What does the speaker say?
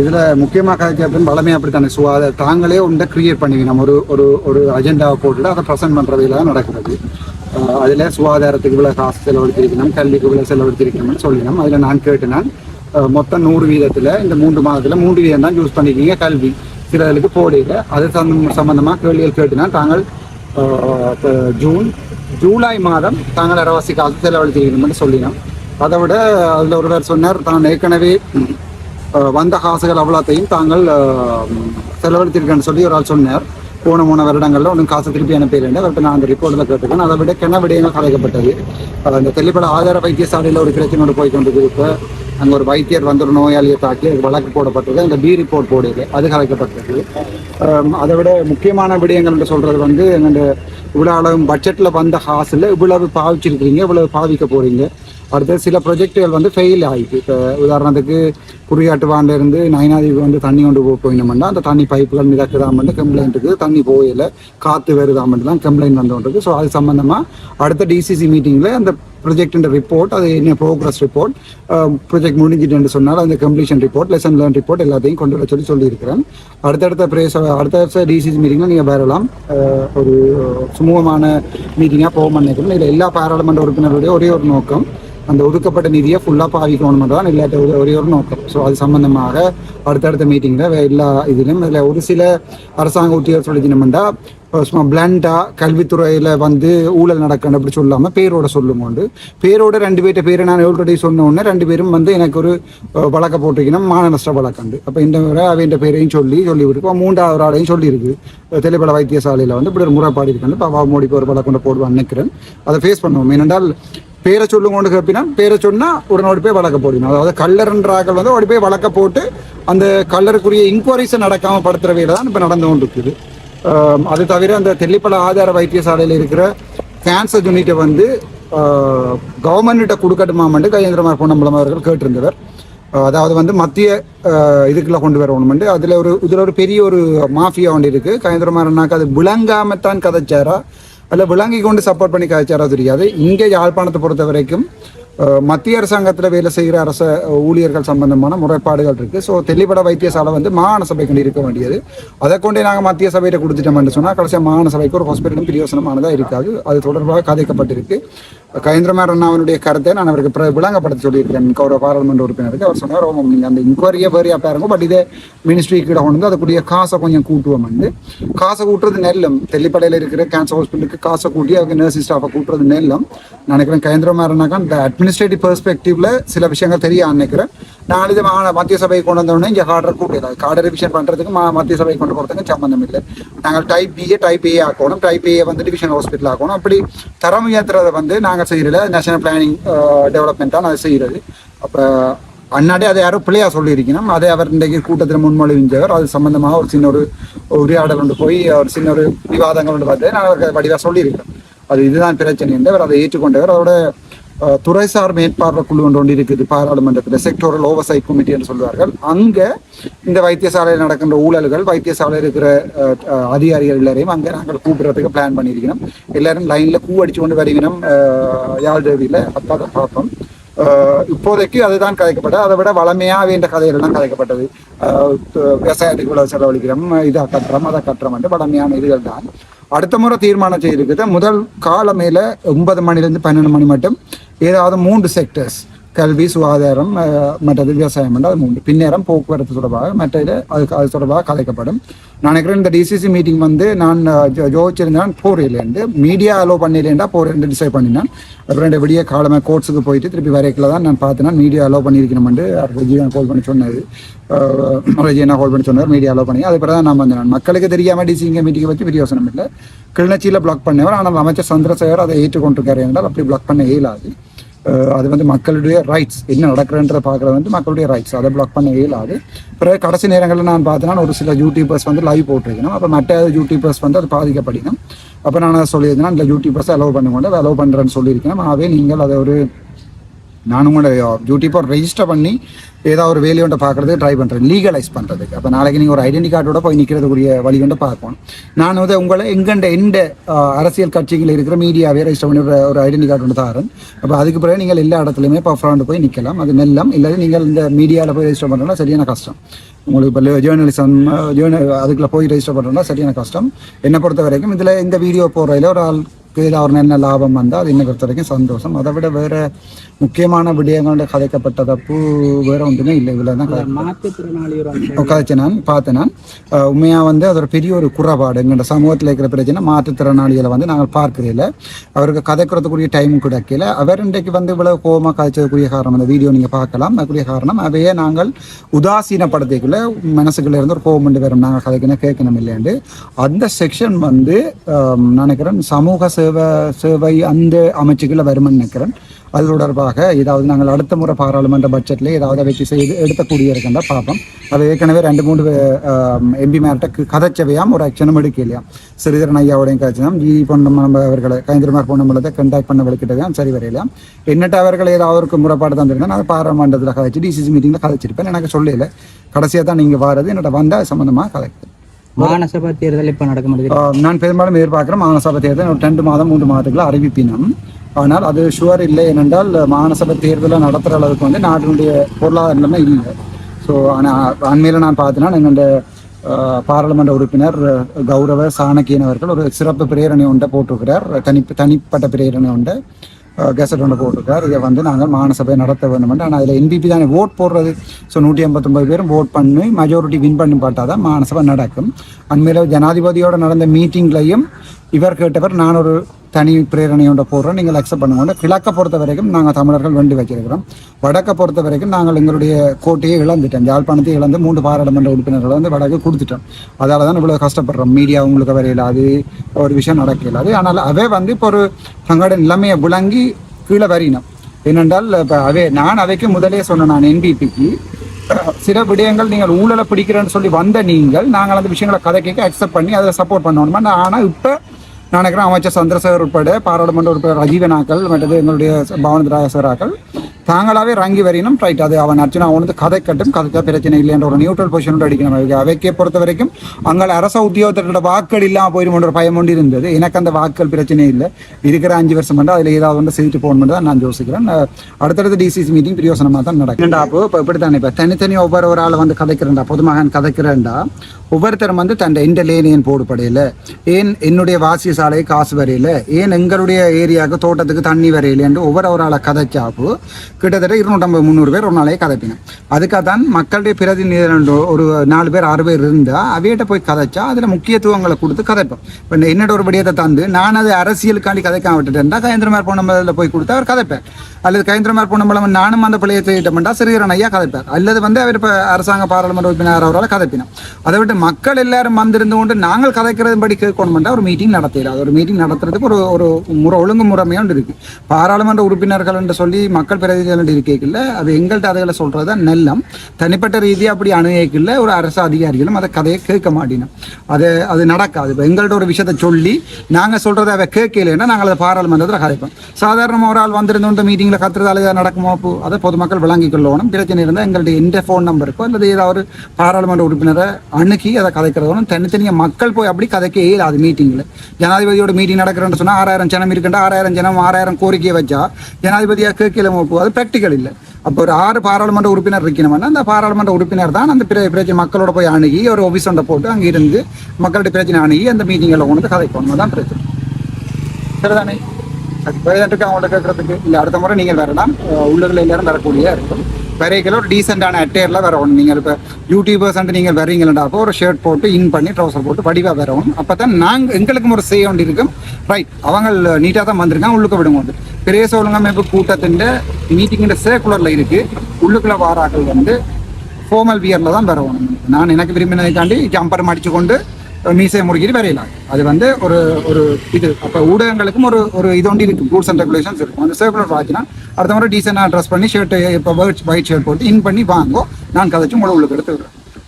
இதில் முக்கியமாக கதைக்கிறது வளமே அப்படித்தானே? ஸோ அதை தாங்களே ஒன்றை கிரியேட் பண்ணுவீங்க நம்ம ஒரு ஒரு ஒரு அஜெண்டாவை போட்டுட்டு அதை ப்ரெசென்ட் பண்றதுல தான் நடக்கிறது. அதில் சுகாதாரத்துக்கு இவ்வளோ காசு செலவழித்திருக்கணும் கல்விக்கு இவ்வளோ செலவழித்திருக்கணும்னு சொல்லினோம். அதில் நான் கேட்டேன் மொத்தம் நூறு வீதத்தில் இந்த மூன்று மாதத்தில் மூன்று வீதம் தான் யூஸ் பண்ணிக்கிங்க கல்வி. சிலர்களுக்கு போடையில அது சம்பந்தம் சம்பந்தமா கேள்விகள் கேட்டுனா. தாங்கள் ஜூன் ஜூலை மாதம் தாங்கள் அரவாசி காசு செலவழித்திருக்கணும்னு சொல்லினோம். அதை விட அதில் ஒருவர் சொன்னார் தான் ஏற்கனவே வந்த காசுகள் அவ்வளோத்தையும் தாங்கள் செலவழித்திருக்கேன்னு சொல்லி ஒரு ஆள் சொன்னார். போன மூணு வருடங்களில் ஒன்றும் காசு திருப்பி அனுப்பிடுறேன் அவர்கிட்ட நான் அந்த ரிப்போர்ட்டில் கேட்டுக்கேன் அதை விட கிண விடயங்கள் கலைக்கப்பட்டது. அந்த தெளிப்பட ஆதார வைத்தியசாலையில் ஒரு பிரச்சனையோடு போய் கொண்டு இப்போ அங்கே ஒரு வைத்தியர் வந்து ஒரு நோயாளியை தாக்கி வழக்கு போடப்பட்டது. அந்த பி ரிப்போர்ட் போடுது அது கலைக்கப்பட்டது. அதை விட முக்கியமான விடயங்கள் என்று சொல்கிறது வந்து எங்கள் இவ்வளோ அளவு பட்ஜெட்டில் வந்த காசில் இவ்வளவு பாவிச்சிருக்கிறீங்க இவ்வளவு பாவிக்க போகிறீங்க அடுத்து சில ப்ரொஜெக்டுகள் வந்து ஃபெயில் ஆகிட்டு இப்போ உதாரணத்துக்கு குறியாட்டு இருந்து வந்து தண்ணி கொண்டு போக போயினோம்னா அந்த தண்ணி பைப்புகள் மிதக்குதாமட்டு கம்ப்ளைண்ட்டுக்கு தண்ணி போகல காற்று வருதாமட்டு தான் கம்ப்ளைண்ட் வந்துருக்கு ஸோ அது சம்மந்தமாக அடுத்த டிசிசி மீட்டிங்கில் அந்த ப்ரொஜெக்டின் ரிப்போர்ட் அது என்ன ப்ரோக்ரஸ் ரிப்போர்ட் ப்ரொஜெக்ட் முடிஞ்சிட்டு சொன்னால் அந்த completion report lesson learn report எல்லாத்தையும் கொண்டு வர சொல்லி சொல்லியிருக்கிறேன். அடுத்தடுத்த பிரேச அடுத்த டிசிசி மீட்டிங்கில் நீங்கள் வரலாம். ஒரு சுமூகமான மீட்டிங்காக போக நினைக்கிறேன் இதில் எல்லா பாராளுமன்ற உறுப்பினருடைய ஒரே ஒரு நோக்கம் அந்த ஒதுக்கப்பட்ட நிதியை ஃபுல்லாக பாவிக்கணும் தான் இல்லாட்ட ஒரு- ஒரே ஒரு நோக்கம். ஸோ அது சம்பந்தமாக அடுத்தடுத்த மீட்டிங்கில் எல்லா இதிலும் அதில் ஒரு சில அரசாங்க உத்தியோக சொல்லிச்சினோம்டா சும்மா பிளண்டாக கல்வித்துறையில் வந்து ஊழல் நடக்கணும் அப்படி சொல்லாமல் பேரோட சொல்லுங்கோண்டு பேரோட ரெண்டு பேர்கிட்ட பேரை நான் ஆல்ரெடி சொன்ன உடனே ரெண்டு பேரும் வந்து எனக்கு ஒரு வழக்க போட்டிருக்கணும் மான வழக்கண்டு. அப்போ இந்த முறை அவன் பேரையும் சொல்லி சொல்லி இப்போ மூன்றாவது ஆளையும் சொல்லியிருக்கு. தெளிப்பட வைத்தியசாலையில் வந்து இப்படி ஒரு முறைப்பாடு இருக்குன்னு இப்போ மோடிக்கு ஒரு வழக்கொண்டு போடுவான்னு நினைக்கிறேன். அதை ஃபேஸ் பண்ணுவோம். ஏனென்றால் பேரை சொல்லுங்கொண்டு கேப்பினா பேரை சொன்னால் உடனே போய் வழக்க போடணும். அதாவது கல்லறன்றாக்கள் வந்து ஓடி போய் வழக்க போட்டு அந்த கல்லருக்குரிய இன்கொயரிஸை நடக்காமல் படுத்துகிற வேலை தான் இப்போ நடந்து கொண்டு இருக்குது அது தவிர அந்த தெல்லிப்பல ஆதார வைத்தியசாலையில் இருக்கிற கேன்சர் யூனிட்டை வந்து கவர்மெண்ட்ட கொடுக்கட்டுமாமண்டு கஜேந்திரமார் பொன்னம்பலம் அவர்கள் கேட்டிருந்தவர். அதாவது வந்து மத்திய இதுக்குள்ள கொண்டு வரணும்னு அதில் ஒரு இதில் ஒரு பெரிய ஒரு மாஃபியா ஒன்று இருக்கு. கயந்திரமாரனாக்கு அது விளங்காமத்தான் கதைச்சாரா? அல்ல விளங்கி கொண்டு சப்போர்ட் பண்ணி கதைச்சாரா தெரியாது. இங்கே யாழ்ப்பாணத்தை பொறுத்த வரைக்கும் மத்திய அரசாங்கத்தில் வேலை செய்கிற அரச ஊழியர்கள் சம்பந்தமான முறைப்பாடுகள் இருக்குது ஸோ தெளிவட வைத்தியசாலை வந்து மாகாண சபைக்கு இருக்க வேண்டியது. அதை கொண்டே நாங்கள் மத்திய சபையில் கொடுத்துட்டோம்னு சொன்னால் கடைசியாக மாகாண சபைக்கு ஒரு ஹாஸ்பிட்டலும் பிரயோசனமானதா இருக்காது. அது தொடர்பாக கதைக்கப்பட்டிருக்கு. கயந்திரமார் அண்ணாவனுடைய கருத்தை நான் அவருக்கு விளங்கப்படுத்த சொல்லியிருக்கேன் கௌரவ பாராளுமன்ற உறுப்பினருக்கு அவர் சொன்னார் "ஓ, நீங்கள் அந்த இன்கொயரியை வேறையா பாருங்க. பட் இதே மினிஸ்ட்ரி கீழே கொண்டு வந்து அதுக்குரிய காசை கொஞ்சம் கூட்டுவோம் வந்து காசை கூட்டுறது நெல்லம். தெல்லிப்படையில் இருக்கிற கேன்சர் ஹாஸ்பிட்டலுக்கு காசை கூட்டி அவங்க நர்சிங் ஸ்டாஃபை கூட்டுறது நெல்லம். நான் நினைக்கிறேன் அண்ணாக்கா இந்த அட்மினிஸ்ட்ரேட்டிவ் பெர்ஸ்பெக்டிவ்ல சில விஷயங்கள் தெரிய நினைக்கிறேன். நான் இது மா- மத்திய சபையை கொண்டு வந்தோடனே இங்கே கார்டர் கூட்டியதாக கார்டர் ரிவிஷன் பண்ணுறதுக்கு மா மத்திய சபையை கொண்டு போகிறதுக்கு சம்மந்தம் இல்லை நாங்கள் டைப் பிஏ டைப் ஏ ஆக்கணும் டைப் ஏ வந்து டிவிஷன் ஹாஸ்பிட்டல் ஆக்கணும் அப்படி தரம் உயர்த்துறதை வந்து நாங்கள் செய்கிறல நேஷனல் பிளானிங் டெவலப்மெண்ட்டாக அதை செய்கிறது அப்போ அண்ணாடி அதை யாரோ பிள்ளையா சொல்லியிருக்கணும் அதை அவர் இன்றைக்கு கூட்டத்தில் முன்மொழிஞ்சவர் அது சம்பந்தமாக ஒரு சின்ன ஒரு உரையாடல் கொண்டு போய் ஒரு சின்ன ஒரு விவாதங்கள் கொண்டு பார்த்து நான் அவருக்கு வடிவாக சொல்லியிருக்கேன் அது இதுதான் பிரச்சனை என்று அவர் அதை ஏற்றுக்கொண்டவர் அதோட துறைசார் மேற்பார்வை குழு ஒன்று ஒன்று இருக்குது பாராளுமன்றத்தில் செக்டோரல் ஓவர்சைட் கமிட்டி என்று சொல்வார்கள் அங்கே இந்த வைத்தியசாலையில் நடக்கின்ற ஊழல்கள் வைத்தியசாலையில் இருக்கிற அஹ், அதிகாரிகள் எல்லாரையும் அங்கே நாங்கள் கூப்பிடுறதுக்கு பிளான் பண்ணியிருக்கணும் எல்லாரும் லைனில் பூ அடிச்சு கொண்டு வருவினம் யாழ்தேவியில். அப்பா தான் பார்ப்போம் இப்போதைக்கு அதுதான் கதைக்கப்பட்டது. அதை விட வளமையாக வேண்ட கதைகள் கதைக்கப்பட்டது. விவசாயத்துக்கு இவ்வளவு செலவழிக்கிறோம் இதை கட்டுறோம் அதை கட்டுறோம் வளமையான இதுகள் தான் அடுத்த முறை தீர்மானம் செய்திருக்குது முதல் காலமேல ஒன்பது மணிலேருந்து பன்னெண்டு மணி மட்டும். ஏதாவது மூன்று செக்டர்ஸ் கல்வி சுகாதாரம் மற்றது விவசாயம் என்று அது மூன்று. பின்னேரம் போக்குவரத்து தொடர்பாக மற்ற இது அதுக்கு அது தொடர்பாக கலைக்கப்படும். நான் நினைக்கிறேன் இந்த டிசிசி மீட்டிங் வந்து நான் ஜோதிச்சிருந்தேன் போரிலேருந்து மீடியா அலோவ் பண்ணிலேண்டா போரேன்னு டிசைட் பண்ணினேன். அப்புறம் ரெண்டு விடிய காலமாக கோர்ட்ஸுக்கு போயிட்டு திருப்பி வரைக்கில் தான் நான் பார்த்தேன். மீடியா அலோவ் பண்ணியிருக்கணும்னு ரஜினா கால் பண்ணி சொன்னது ரஜினா கால் பண்ணி சொன்னார் மீடியா அலோவ் பண்ணி. அது பிறகு தான் நான் வந்தேன் நான். மக்களுக்கு தெரியாமல் டிசி இங்கே பற்றி வச்சு பிரயோசனம் இல்லை. கிளிநொச்சியில் பிளாக் பண்ணவர் ஆனால் அமைச்சர் சந்திரசேகர் அதை ஏற்றுக்கொண்டிருக்காரு என்றால் அப்படி பிளாக் பண்ண இயலாது. அது வந்து மக்களுடைய ரைட்ஸ் என்ன நடக்கிறன்ற பார்க்குறது வந்து மக்களுடைய ரைட்ஸ் அதை பிளாக் பண்ண இயலாது பிறகு கடைசி நேரங்களில் நான் பார்த்தேன்னா ஒரு சில யூடியூபர்ஸ் வந்து லைவ் போட்டிருக்கணும். அப்போ மற்ற யூடியூபர்ஸ் வந்து அது பாதிக்கப்படணும். அப்போ நான் அதை சொல்லியிருந்தேன் இல்லை யூடியூபர்ஸ் அலோவ் பண்ணுங்க அதை அலோவ் பண்ணுறேன்னு சொல்லியிருக்கேன் ஆகவே நீங்கள் அதை ஒரு நானும் கூட டியூட்டி யூடியூப்பை ரெஜிஸ்டர் பண்ணி ஏதாவது ஒரு வேலையை ஒன்று பார்க்குறதுக்கு ட்ரை பண்ணுறேன் லீகலைஸ் பண்ணுறதுக்கு அப்போ நாளைக்கு நீங்கள் ஒரு ஐடென்டி கார்டோட போய் நிற்கிறதுக்குரிய வழி கொண்டு பார்க்கணும். நான் வந்து உங்களை எங்கண்ட எந்த uh, அரசியல் கட்சிகள் இருக்கிற மீடியாவே ரெஜிஸ்டர் பண்ணி ஒரு- ஐடென்டி கார்டு ஒன்று தரேன். அப்போ அதுக்கு பிறகு நீங்கள் எல்லா இடத்துலையுமே பர்ஃபார்ண்ட் போய் நிற்கலாம் அது நெல்லம் இல்லை நீங்கள் இந்த மீடியாவில் போய் ரெஜிஸ்டர் பண்ணுறதுனா சரியான கஷ்டம். உங்களுக்கு இப்போ ஜேர்னலிசம் ஜேர்னல் அதுக்குள்ள போய் ரெஜிஸ்டர் பண்ணுறதுனா சரியான கஷ்டம். என்னை பொறுத்த வரைக்கும் இதில் இந்த வீடியோ போடுறதுல ஒரு ஆள் ஏதாவது ஒரு நல்ல லாபம் வந்தால் அது என்னை பொறுத்த வரைக்கும் சந்தோஷம். அதை விட வேற முக்கியமான விடயங்களோட கதைக்கப்பட்ட தப்பு வேற ஒன்றுமே இல்லை. இவ்வளோ தான் கதைச்சு நான் பார்த்தேன் நான். அஹ் உண்மையா வந்து அது ஒரு பெரிய ஒரு குறைபாடு. எங்கள்ட சமூகத்தில் இருக்கிற பிரச்சனை மாற்றுத்திறனாளிகளை வந்து நாங்கள் பார்க்கிறதில்ல அவருக்கு கதைக்கிறதுக்குரிய டைம் கிடைக்கல. அவர் இன்றைக்கு வந்து இவ்வளவு கோபமாக கதைச்சதுக்குரிய காரணம் அந்த வீடியோ நீங்கள் பார்க்கலாம். அதுக்குரிய காரணம் அவையே நாங்கள் உதாசீனப்படுத்திக்குள்ள மனசுக்குள்ள இருந்து ஒரு கோபம் கொண்டு வரும். நாங்கள் கதைக்கணும் கேட்கணும் இல்லையாண்டு. அந்த செக்ஷன் வந்து நினைக்கிறேன் சமூக சேவை சேவை அந்த அமைச்சுக்குள்ள வரும்னு நினைக்கிறேன். அது தொடர்பாக ஏதாவது நாங்கள் அடுத்த முறை பாராளுமன்ற பட்ஜெட்டில் ஏதாவது வச்சு செய்து எடுக்கக்கூடிய இருக்கின்ற பார்ப்போம். அது ஏற்கனவே ரெண்டு மூணு எம்பி மேர்ட்ட கதைச்சவையாம் ஒரு ஆக்ஷனும் எடுக்கலையாம். சிறிதரன் ஐயாவுடையும் கதைச்சாம் ஜி பொன்னம்ம அவர்களை கைந்திரமார் பொன்னம்பலத்தை கண்டாக்ட் பண்ண வலிக்கிட்டதான் சரி வரையலாம். என்னட்டு அவர்கள் ஏதாவது ஒரு முறைப்பாடு தந்திருந்தா நான் பாராளுமன்றத்தில் கதைச்சு டிசிசி மீட்டிங்கில் கதைச்சிருப்பேன். எனக்கு சொல்லல. கடைசியாக தான் நீங்கள் வாரது என்னோட வந்தால் சம்மந்தமாக கதைக்கிறேன் மாநசபா தேர்தல் இப்ப நடக்க முடியுது? நான் பெரும்பாலும் எதிர்பார்க்கிறேன் மாநசபை தேர்தல் ஒரு ரெண்டு மாதம் மூன்று மாதத்துக்குள்ள அறிவிப்பினம். ஆனால் அது ஷுவர் இல்லை ஏனென்றால் மாநசபை தேர்தலை நடத்துகிற அளவுக்கு வந்து நாட்டினுடைய பொருளாதார நிலைமை இல்லை. ஸோ ஆனால் அண்மையில் நான் பார்த்தேன்னா எங்களுடைய பாராளுமன்ற உறுப்பினர் கௌரவ சாணக்கியன் அவர்கள் ஒரு சிறப்பு பிரேரணை ஒன்றை போட்டிருக்கிறார். தனி தனிப்பட்ட பிரேரணை ஒன்றை. கெசட் ஒன்று போட்டிருக்கார். இதை வந்து நாங்கள் மாநசபை நடத்த வேண்டும் ஆனால் அதில் என்பிபி தானே ஓட் போடுறது. ஸோ நூற்றி ஐம்பத்தொம்பது பேரும் ஓட் பண்ணி மெஜாரிட்டி வின் பண்ணி பார்த்தா தான் மாநசபை நடக்கும். அண்மையில் ஜனாதிபதியோடு நடந்த மீட்டிங்லையும் இவர் கேட்டவர் நான் ஒரு தனி பிரேரணை போடுறோம். நீங்கள் அக்செப்ட் பண்ணுங்க. கிழக்க பொறுத்த வரைக்கும் நாங்கள் தமிழர்கள் வண்டி வச்சிருக்கிறோம் வடக்கை பொறுத்த வரைக்கும் நாங்கள் எங்களுடைய கோட்டையை இழந்துட்டோம். யாழ்ப்பாணத்தை இழந்து மூன்று பாராளுமன்ற உறுப்பினர்களை வந்து வடக்கு கொடுத்துட்டோம். அதால் தான் இவ்வளோ கஷ்டப்படுறோம். மீடியா உங்களுக்கு வரையில அது ஒரு விஷயம் நடக்க இல்லாது ஆனால் அவே வந்து இப்போ ஒரு தங்களோட நிலைமையை விளங்கி கீழே வரினோம். ஏனென்றால் இப்போ அவே நான் அவைக்கு முதலே சொன்னேன். நான் என்பிபிக்கு சில விடயங்கள் நீங்கள் ஊழலை பிடிக்கிறேன்னு சொல்லி வந்த நீங்கள் நாங்கள் அந்த விஷயங்களை கதை கேட்க அக்செப்ட் பண்ணி அதை சப்போர்ட் பண்ணணுமா? ஆனால் இப்போ நினைக்கிறேன் அமைச்சர் சந்திரசேகர் உட்பட பாராளுமன்ற உறுப்பினர் ரஜீவனாக்கள் மற்றது எங்களுடைய பவனத் ராஜசராக்கள் தாங்களாவே ரங்கி வரையினும் ரைட் அது அவன் அர்ச்சனா அவனது கதை கட்டும். கதைச்சா பிரச்சனை இல்லைன்ற ஒரு நியூட்ரல் பொசிஷனோட அடிக்கணும். அவைக்கு அவைக்கே பொறுத்த வரைக்கும் அங்கே அரச உத்தியோகத்தர்களோட வாக்கள் இல்லாமல் போயிடும் ஒரு பயம் ஒன்று இருந்தது. எனக்கு அந்த வாக்கள் பிரச்சனை இல்லை. இருக்கிற அஞ்சு வருஷம் மட்டும் அதில் ஏதாவது ஒன்று செய்துட்டு போகணும் தான் நான் யோசிக்கிறேன். அடுத்தடுத்த டிசிசி மீட்டிங் பிரியோசனமாக தான் நடக்கும். ஏன்டா அப்போ? இப்போ இப்படி தானே இப்போ தனித்தனி ஒவ்வொரு ஒரு ஆளை வந்து கதைக்கிறேன்டா. பொதுமகன் கதைக்கிறேன்டா. ஒவ்வொருத்தரும் வந்து தன் எந்த லேனியன் போடுபடையில ஏன் என்னுடைய வாசிய சாலை காசு வரையில? ஏன் எங்களுடைய ஏரியாவுக்கு தோட்டத்துக்கு தண்ணி வரையிலேன்னு ஒவ்வொரு ஒரு ஆளை கதைச்சாப்பு. கிட்டத்தட்ட இருநூற்றம்பது முந்நூறு பேர் ஒரு நாளைக்கு கதைப்பீங்க. அதுக்காக தான் மக்களுடைய பிரதிநிதிகள் ஒரு நாலு பேர் ஆறு பேர் இருந்தால் அவையிட்ட போய் கதைச்சா அதில் முக்கியத்துவங்களை கொடுத்து கதைப்போம். இப்போ என்னோட ஒரு விடயத்தை தந்து நான் அதை அரசியலுக்காண்டி கதைக்காம விட்டுட்டேன்டா கயந்திரமார் பொன்னம்பலத்தில் போய் கொடுத்து அவர் கதைப்பேன் அல்லது கயந்திரமார் பொன்னம்பலம் நானும் அந்த பிள்ளையை செய்யிட்டோம்டா சிறுகரன் ஐயா கதைப்பார். அல்லது வந்து அவர் இப்போ அரசாங்க பாராளுமன்ற உறுப்பினர் அவரால் கதைப்பினோம். அதை விட்டு மக்கள் எல்லாரும் வந்திருந்து கொண்டு நாங்கள் கதைக்கிறது படி கேட்கணும்னா ஒரு மீட்டிங் நடத்தல அது ஒரு மீட்டிங் நடத்துறதுக்கு ஒரு ஒரு முறை ஒழுங்கு முறைமையாக இருக்கு. பாராளுமன்ற உறுப்பினர்கள் என்று சொல்லி மக்கள் பிரதிநிதிகள் இருக்கல அது எங்கள்கிட்ட அதுகளை சொல்றது தான் நெல்லம். தனிப்பட்ட ரீதியாக அப்படி அணுகிக்கல ஒரு அரசு அதிகாரிகளும் அதை கதையை கேட்க மாட்டினோம். அது அது நடக்காது. இப்போ எங்கள்கிட்ட ஒரு விஷயத்தை சொல்லி நாங்கள் சொல்றதை அவ கேட்கலைன்னா நாங்கள் அதை பாராளுமன்றத்தில் கதைப்போம். சாதாரண ஒரு ஆள் வந்திருந்தோம் இந்த மீட்டிங்கில் கத்துறதால ஏதாவது நடக்குமோ அப்போ அதை பொதுமக்கள் விளங்கிக் கொள்ளணும். பிரச்சனை இருந்தால் எங்களுடைய எந்த ஃபோன் நம்பருக்கோ அல்லது ஏதாவது ஒரு பாராளுமன்ற உறுப்பினரை அணுகி அதை கதைக்கிறதோனும் தனித்தனியாக மக்கள் போய் அப்படி கதைக்க இயலாது மீட்டிங்கில் ஜனாதிபதியோட மீட்டிங் நடக்கிறேன்னு சொன்னால் ஆறாயிரம் ஜனம் இருக்குண்டா ஆறாயிரம் ஜனம் ஆறாயிரம் கோரிக்கையை வச்சா ஜனாதிபதியாக கேட்கல போகாது ப்ராக்டிக்கல் இல்லை. அப்போ ஒரு ஆறு பாராளுமன்ற உறுப்பினர் இருக்கணும்னா அந்த பாராளுமன்ற உறுப்பினர் தான் அந்த பிர- பிரச்சனை மக்களோட போய் அணுகி ஒரு ஆஃபீஸ் ஒன்றை போட்டு அங்கே இருந்து மக்களுடைய பிரச்சனை அணுகி அந்த மீட்டிங்கில் கொண்டு வந்து கதைக்கணும் தான் பிரச்சனை. சரிதானே? சரி பதினெட்டுக்கு அவங்கள்ட்ட கேட்கறதுக்கு இல்லை அடுத்த முறை நீங்கள் வரலாம். உள்ளூரில் எல்லாரும் வரக்கூடிய இருக்கும். வரைக்கல ஒரு டீசெண்டான அட்டையரில் வரணும் நீங்கள் இப்போ யூடியூபர்ஸ் அண்ட் நீங்கள் வரீங்களா அப்போ ஒரு ஷர்ட் போட்டு இன் பண்ணி ட்ரௌசர் போட்டு வடிவாக வரணும் அப்போ தான் நாங்கள் எங்களுக்கும் ஒரு செய்ய வேண்டி இருக்கும். ரைட் அவங்க நீட்டாக தான் வந்திருக்காங்க உள்ளுக்க விடுங்க வந்து. பெரிய ஒழுங்கமைப்பு கூட்டத்தின் மீட்டிங்கிற சேக்குலரில் இருக்குது உள்ளுக்குள்ள வாராக்கள் வந்து ஃபோமல் வியரில் தான் வரணும் நான் எனக்கு விரும்பினதை தாண்டி ஜம்பர் மடிச்சு கொண்டு மீசை முறுக்கிட்டு வரையலாம். அது வந்து ஒரு ஒரு இது. அப்போ ஊடகங்களுக்கும் ஒரு ஒரு இது ஒன்று இருக்கும். ரூல்ஸ் அண்ட் ரெகுலேஷன்ஸ் இருக்கும். அந்த சர்க்குலர் வாட்சினா அடுத்த முறை டீசெண்டாக ட்ரெஸ் பண்ணி ஷர்ட் இப்போ ஒயிட் ஷர்ட் போட்டு இன் பண்ணி வாங்கோ. நான் கதைச்சு உங்களை உள்ளுக்கு எடுத்து விடுறேன்.